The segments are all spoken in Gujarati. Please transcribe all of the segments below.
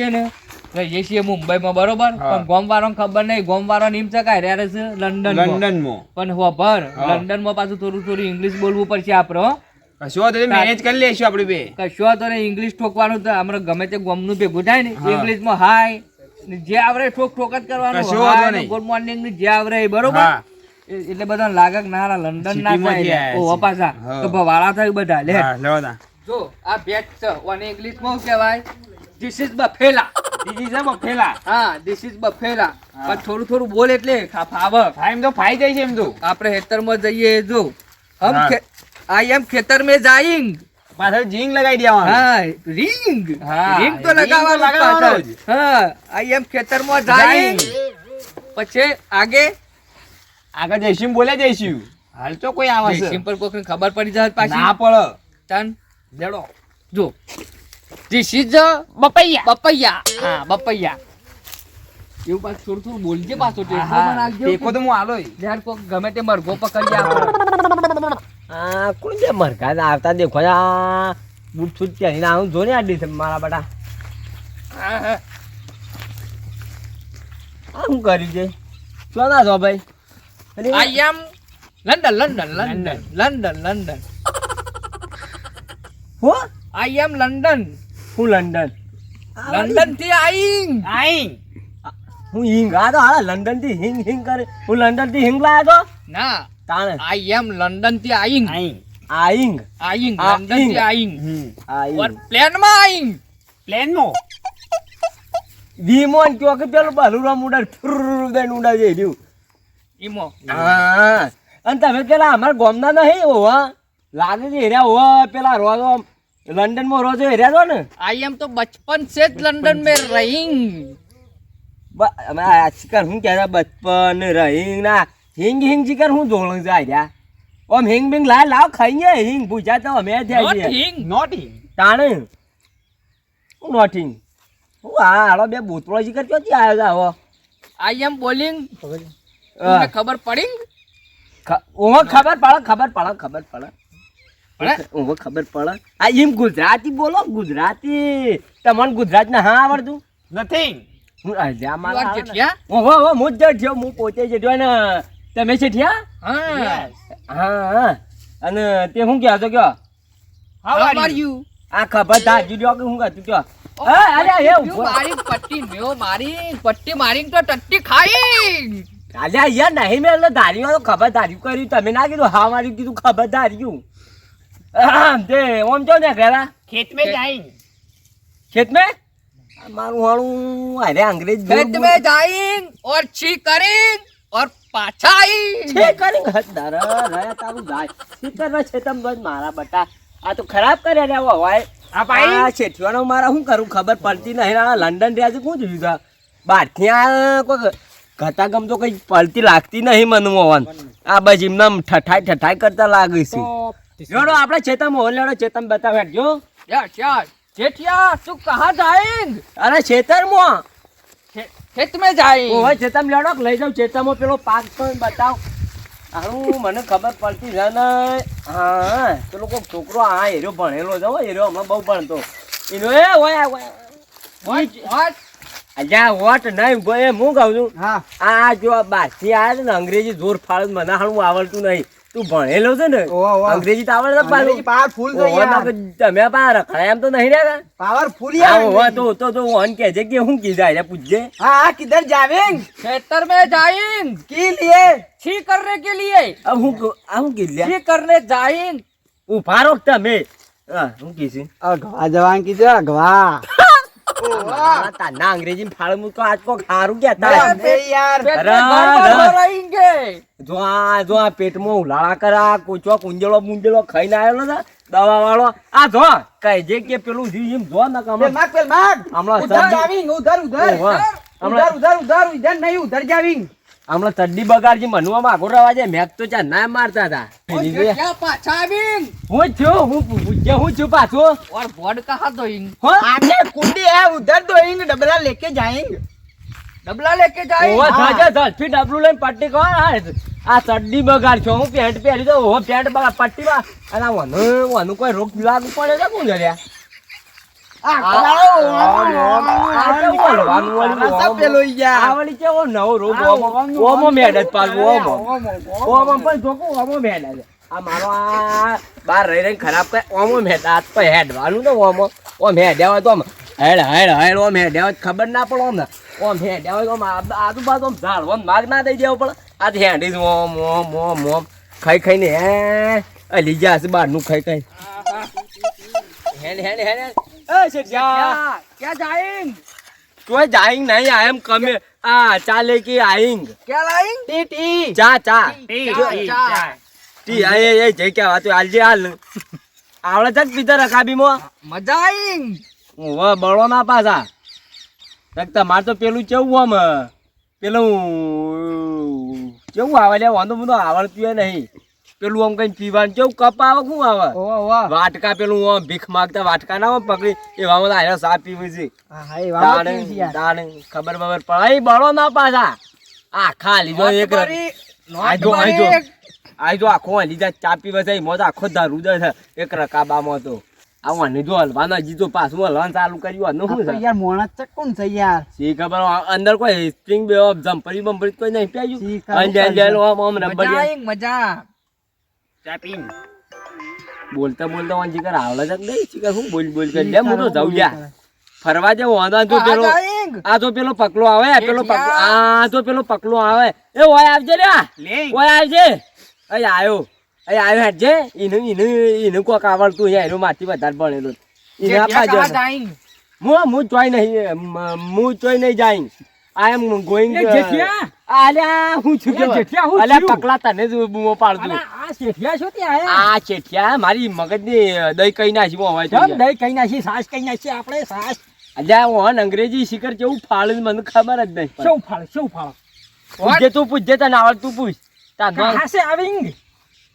છીએ ને? રહીએ છીએ મુંબઈમાં બરોબર? પણ ગોમવાળો ખબર નહીં ગોમ વાળો નીમ ચકાય રહ્યા છે લંડન લંડનમાં. પણ હોભર હા. લંડનમાં પાછું થોડું થોડું ઇંગ્લિશ બોલવું પડશે આપણે કશો તો મેનેજ કરી લેશું આપણે બે. કશો તો ઇંગ્લિશ ઠોકવાનું તો આપણે ગમે તે ગોમનું ભેગું થાય ને. ઇંગ્લિશમાં હાય જે આવડે ઠોક ઠોક જ કરવાનું. ગુડ મોર્નિંગ જે આવડે એ બરોબર? એટલે બધા લાગે ના લંડન ના થાય ઓ અપાસા તો ભવાળા થાય બધા લે. જો આ બેટ છે. ઓને ઇંગ્લિશમાં શું કહેવાય? This is buffalo this is a buffalo હા ધીસ ઇઝ બફેલા પણ થોડું થોડું બોલ એટલે ફાવ. ફાઈમ તો ફાઈ જાય છે એમ તો. આપણે ખેતરમાં જઈએ જો. હમ આઈ એમ ખેતર મે જાઈંગ. પાછળ જીંગ લગાવી દેવાનું. હા રીંગ. રીંગ તો લગાવવાનું લગાવવાનું હા આઈ એમ ખેતરમાં જાઈંગ. પછી આગે? આગળ જયસિંહ બોલ્યા જયસિંહ. હાલ તો કોઈ આવે સિમ્પલ કોકને ખબર પડી જાય પાછી? ના પડ. તન. દેડો જો. This is papaya. બપૈયા. હા બપૈયા. એવું પાછું થોડું થોડું બોલજે પાછો ટેકો તો હું આલો ધ્યાન કોક ગમે તે મરઘો પકડી આપણે. આ કોણ છે મરઘા? આવતા દેખો આ બૂટ છૂટ પહેરીને આવું જો ને આ ડીશ મારા બેટા. શું કર્યું છે શું ના છો ભાઈ? I am London London London London London હું? આઈ એમ લંડન હું લંડન લંડનથી આઈંગ. આઈંગ. હું હિંગ. આ તો હાલા લંડનથી હિંગ હિંગ કરે. હું લંડનથી હિંગ લાયો તો? ના. તાણે. આઈ એમ લંડનથી આઈંગ. આઈંગ. આઈંગ. લંડનથી આઈંગ. આઈંગ. પ્લેનમાં આઈંગ. પ્લેનમાં વિમોન કયો કે પેલું બલુરામ ઉડાડ ફુર દઈને જઈ રહ્યું. ઈમો. હા. અને તમે પેલા અમારા ગામના નહીં હોવા? લાગે છે હેર્યા હોવા પેલા રોજો લંડનમાં રોજો હેર્યા છો ને. આઈ એમ તો બચપન છે જ લંડન મે રહીંગ અમે આજકાલ હું કહેતા બચપન રહીંગ ના હિંગ હિંગ જીકર હું ધોળંગ જાય રહ્યા. ઓમ હિંગ બિંગ લાય લાવ ખાઈએ હિંગ. ભૂજા તો અમે જાય છે હિંગ નોટ હિંગ. તાણે? હું નોટ હિંગ? હું આ હાલો બે બોતળો જીકર ક્યો થી આવ્યો આવો? I am bowling. તમને ખબર પડી? ઓમાં ખબર પડે ખબર પડે ખબર પડે. હવે ખબર પડે. આ એમ ગુજરાતી બોલો ગુજરાતી. તમને ગુજરાત ના હા આવડતું? નથી હું અજા મારા ઓહો ઓહો હું જ જઠ્યો હું પોતે જઠ્યો ને તમે છઠ્યા હા. હા અને તે હું કહેતો કયો? હાઉ આર યુ આ ખબર થા જીડ્યો કે હું કહેતું કયો? અરે એ મારી પટ્ટી મેઓ મારી પટ્ટી મારી તો ટટ્ટી ખાઈ. અલ્યા યાર નહીં મેં ધાર્યું ખબર ધાર્યું કર્યું. તમે ના કીધું હા મારી કીધું ખબર ધાર્યું. ઓમ જો ને ઘેરા. ખેત મે જાઈ ખેત મે મારું હાળું અરે અંગ્રેજ ખેત મે જાઈ ઓર છી કરી ઓર પાછા આઈ છી કરી હદદાર રે તારું ગાય છી કર છેતમ બસ મારા બટા. આ તો ખરાબ કરે રે આવો હોય આ ભાઈ? આ છેઠવાનો મારા શું કરું ખબર પડતી નહીં. આ લંડન રહ્યા છે કોણ જોયું બારથી આ કોઈ ઘટા ગમ તો કઈ પલતી લાગતી નહીં મનમોહન. આ બસ એમના ઠઠાઈ ઠઠાઈ કરતા લાગે છે. જોડો આપણે ચેતમ હોલ લેડો ચેતમ બતાવે જો. યાર ક્યાં જેઠિયા તું કહા જાયેંગ અરે ખેતર મો ખેત મે જાયેંગ ઓય ચેતમ લેડો લઈ જાવ ચેતમો પેલો પાક તો બતાવ. આનું મને ખબર પડતી છે ને. હા પેલો કોક છોકરો આ હેરો ભણેલો છે હો હેરો હમણાં બહુ ભણતો. એનો એ ઓય ઓય ઓય. અંગ્રેજી જોર ફાળ મને હાણું આવડતું નહીં. તું ભણેલો છે ને અંગ્રેજી તો આવડે તમે પા રખાય એમ તો નહીં રે પાવરફુલ તો તો તો ઓન કે છે કે હું કીધા રે પૂછજે. હા કિધર જાવેન. ખેતર મે જાઈન. કી લીએ? છી કરને કે લીએ? અબ હું હું કી લ્યા. છી કરને જાઈન. ઉભારો તમે. હા હું કીસી અગવા જવાન કીધું અગવા તાના અંગ્રેજી ફાળ મૂકો આજ કોક હારું કે જો આ જો આ પેટમાં ઉલાળા કરા કોચો કુંજળો મુંજળો ખાઈને આવ્યો ને દવા વાળો આ જો કઈ જે કે પેલું જીમ જો ને કમ માગ પેલ માગ હમણાં ઉધાર આવી ઉધર ઉધર ઉધર ઉધર ઉધર ઉધર નહીં ઉધાર જાવી હમણાં ચડ્ડી બગાડજી મનુઆ માં આગળ રવા જાય મેક તો ચા ના મારતા હતા. હું છો હું પૂજ્ય હું છું પાછો. ઓર બોડ કહા દોઈંગ હો? કુંડી હે ઉધર દોઈંગ ડબલા લેકે જાયેંગ ડબલા લેકે જાયેંગ ઓ જાજા જા ફી ડબલું લઈને પટ્ટી કો આ ચડ્ડી બગાડ છો હું પેન્ટ પહેરી તો ઓ પેન્ટ બગાડ પટ્ટી બા. અને આ વનો કોઈ રોગ લાગુ પડે છે કોણ જર્યા? બાર રહી રહીને ખરાબ કરે. ઓમો મેડ તો હેડવાનું તો ઓમો. ઓમ હેડ્યા હોય તો આમ હેડ હેડ હેડ ઓમ હેડ્યા હોય ખબર ના પડે ઓમ ને ઓમ હેડ્યા હોય આ- આજુબાજુ આમ ઝાડવાનું માર્ગ ના દઈ દેવો પડે. આજે હેડી ઓમ ઓમ ઓમ ઓમ. ખાઈ ખાઈને હે લીજા બારનું બહારનું ખાઈ ખાઈ. હેડ હેડ હેડ. શેઠિયા ક્યાં? જાઈંગ? કોઈ જાઈંગ નહીં આઈ એમ કમે આ ચા લે કે આઈંગ. ક્યાં લાઈંગ? T T. ચા ચા. ટી ચા. ટી આય એ જે કે વાતો આલજે હાલ. આવડે છે પીતા રખાબી મો મજા આઈંગ. ઓવા બળો ના પાછા. તક મારે તો પેલું કેવું આમ પેલું કેવું આવે લે વાંધો બધો આવડતું નહીં. પેલું આમ કઈ પીવાનું કેવું? કપ આવે શું આવે? વાટકા પેલું આમ ભીખ માગતા વાટકા ના આમ પકડી એવામાં આયો સા પીવી છે. ખબર બબર પડાય બળો ના પાછા. આખા લીધો એક આજો આખો લીધા ચા પીવા છે મોજ આખો દારૂ દે એક રકાબામાં તો. આવવાની જો હલવાના જીતો પાછું હલવાનું ચાલુ કર્યું. શું છે? યાર મોણા ચક્કું છે યાર? સી ખબર? અંદર કોઈ સ્પ્રિંગ બે જમ્પરી બમ્પરી તો નહીં પ્યાયું મજા મજા. ચા બોલતા બોલતા વાંચી જીગર આવલા જ નહીં જીગર હું બોલ બોલ કરી. લે હું તો જા ફરવા જાવ વાંધો તો પેલો આ તો પેલો પકલો આવે પેલો પકલો આ તો પેલો પકલો આવે. એ ઓય આવજે લે. ઓય આવજે. અહીં આયો. અહીં આવ્યો હેઠજે એનું એનું એનું કોક આવડતું છે એનું માથી વધારે ભણેલું એને આપવા જાય મુ હું ચોઈ નહીં હું ચોઈ નહીં જાઈ આઈ એમ ગોઈંગ? આલ્યા હું છું કે જેઠિયા, હું અલ્યા પકલા તને જ બૂમો પાડતું આ શેઠિયા છો ત્યાં આ ચેઠિયા મારી મગજની દહીં કઈ નાખી હોય જમ દહીં કઈ નાખી? સાસ કઈ નાખી આપણે સાસ? અલ્યા ઓન અંગ્રેજી શિખર કેવું ફાળ મને ખબર જ નહીં શું ફાળ શું ફાળ? પૂછજે તું પૂછજે તને આવડ તું પૂછ. તાર નામ- કહાં સે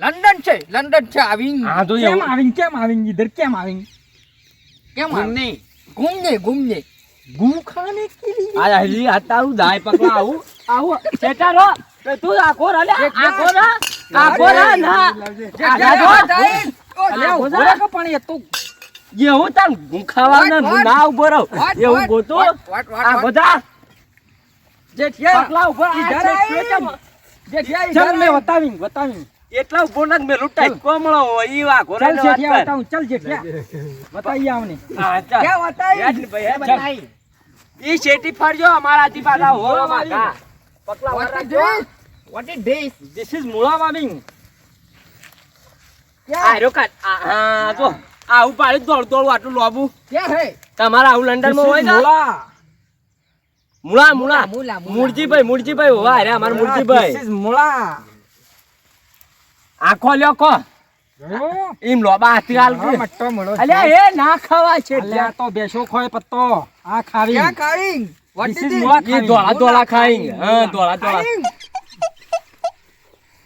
લંડન છે લંડન છે આવિંગ. હા તો કેમ આવિંગ કેમ આવિંગ ઇધર કેમ આવિંગ? કેમ ઘૂમને ઘૂમને ઘૂમને ગુ ખાને ગુખાને કીલી આ હલી આતારું દાય પકવા આવું આવું. ચેટારો તું આખો રલે આખો રા આખો રા ના. આખો દાય અલે ઉભરા કે પણ એ તો એ હું તાર ગુખાવા ના ના ઊભો રહો. એ હું ગોતો. આ બધા જેઠિયા પકલા ઊભો આ જેઠિયા જેઠિયા ચાલ મે બતાવી બતાવી એટલા ઊભો ના મેં લૂંટાઈ કોમળો હોય ઈ વા ઘોરા ચલ જેઠિયા બતાવું ચલ જેઠિયા બતાઈ આવને. હા ચાલ. કે બતાઈ ભાઈ બતાઈ ઈ શેટી ફરજો અમારા થી પાછા હો કાકા પકલા વર રાખજો what is this this is મુળા વામિંગ આ રો કાટ આ જો આવું પાડી દોડ દોડ આટલું લોબુ. કે હે? તમારા આવું લંડનમાં હોય મુળા મુળા મુળા મુળા મુળજીભાઈ મુળજીભાઈ હોવા અમાર મુળજીભાઈ. ધીસ ઇઝ મુળા આખો લ્યો કો. એમ લોબા હાલ મટ્ટો મળો અલ્યા એ ના ખાવા છે અલ્યા તો બેસો ખોય પત્તો. આ ખાવી. ક્યાં ખાઈ વોટ ઇઝ એ દોળા દોળા ખાઈ. હા દોળા દોળા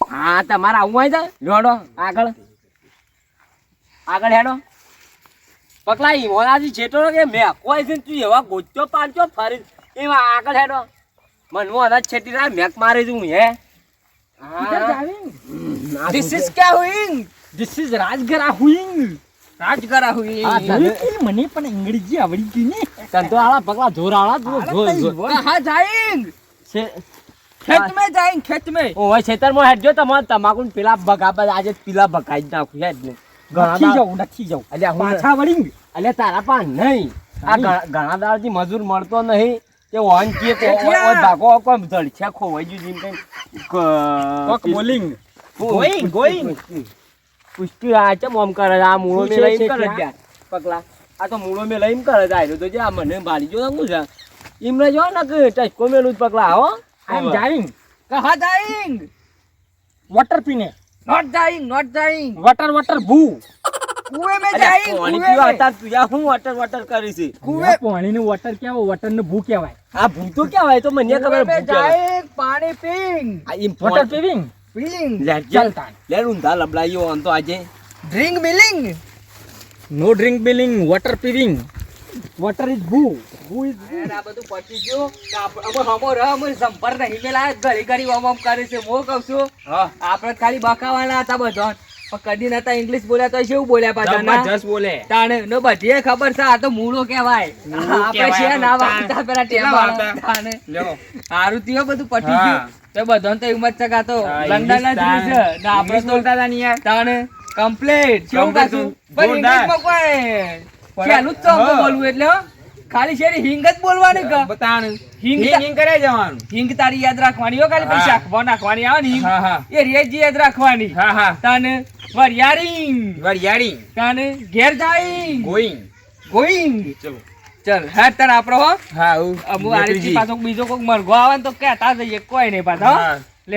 હા તમારા આવું આવી જાય લોડો આગળ. આગળ હેડો. પકલાઈ ઓલાજી જેટો કે મે કોઈ છે તું એવા ગોચ્યો પાંચો ફરી એવા આગળ હેડો. મન મનવો અના છેટી રા મેક મારી દઉં હે. હા ધીસ ઇઝ કે હુઈંગ ધીસ ઇઝ રાજગરા હુઈંગ રાજગરા હુઈંગ મને પણ અંગ્રેજી આવડી ગઈ ને તન તો આલા પગલા જોરાળા તું જો હા જાઈંગ. ખેત મે જાઈંગ ખેત મે ઓય ખેતરમાં હેડજો તમાર તમાકુ પેલા બગા બસ આજે પેલા બકાઈ નાખું હેડ ને. ઘણા જાઉં નથી જાઉં અલ્યા પાછા વળીંગ. અલ્યા તારા પણ નહીં. આ ઘણા દાડથી મજૂર મળતો નહીં. તે ઓન કે ઓય ભાગો કોઈ ધડછે ખોવાઈ ગયું જીમ કઈ. કોક બોલિંગ. Going going. પુષ્ટિ આ છે મોમ કરે આ હું. વોટર વોટર વોટર ભૂ. પાણી નું વોટર કેવો વોટર ને ભૂ કેવાય આ ભૂ તો કેવાય તો મને ખબર ભૂ પાણી પીંગ આ વોટર પીવિંગ બિલિંગ ચલતા લે ઊંધા લબડાઈઓ આમ તો આજે drink billing no drink billing water પીવિંગ water is ભૂ ભૂ ઇઝ ભૂ આ બધું પતી ગયો. અમે હમો રહ અમે સંપર્ક નહીં મેલા. ઘડી ઘડી ઓમ ઓમ કરે છે. મો કહું છું આપણે ખાલી બકાવાના હતા બધા. કદી નતા ઇંગ્લિશ બોલ્યા તો શું બોલ્યા પાછા જબરજસ્ત બોલે. તાણે નો બધીએ ખબર છે આ તો મૂળો કહેવાય. આપણે છે ના વાગતા પેલા ટેલા તાણે. હારું થયો બધું પટી ગયું. તો બધાને તો હિંમત ચકાતો લંડન જ છે. ને આપણે તો બોલતા હતા યાર તાણે કમ્પ્લીટ કેવું Complete પણ. ઇંગ્લિશમાં કોઈ પણ- તો બોલવું એટલે ખાલી શેરી હિંગ જ બોલવાની કે? બતાણ. હિંગ હિંગ કરે જવાનું. હિંગ તારી યાદ રાખવાની હો ખાલી પૈસા ખવા નાખવાની આવે ને હા હા. એ રેજ યાદ રાખવાની. હા હા. તાને વરિયાળી. વરિયારી તાને ઘેર જાય ગોઈંગ. ગોઈંગ. ચલો. ચલ હા તને આપણો હો. હા હું પાછો બીજો કોઈ મરઘો આવે ને તો કહેતા જઈએ કોઈ નહીં પાછો લે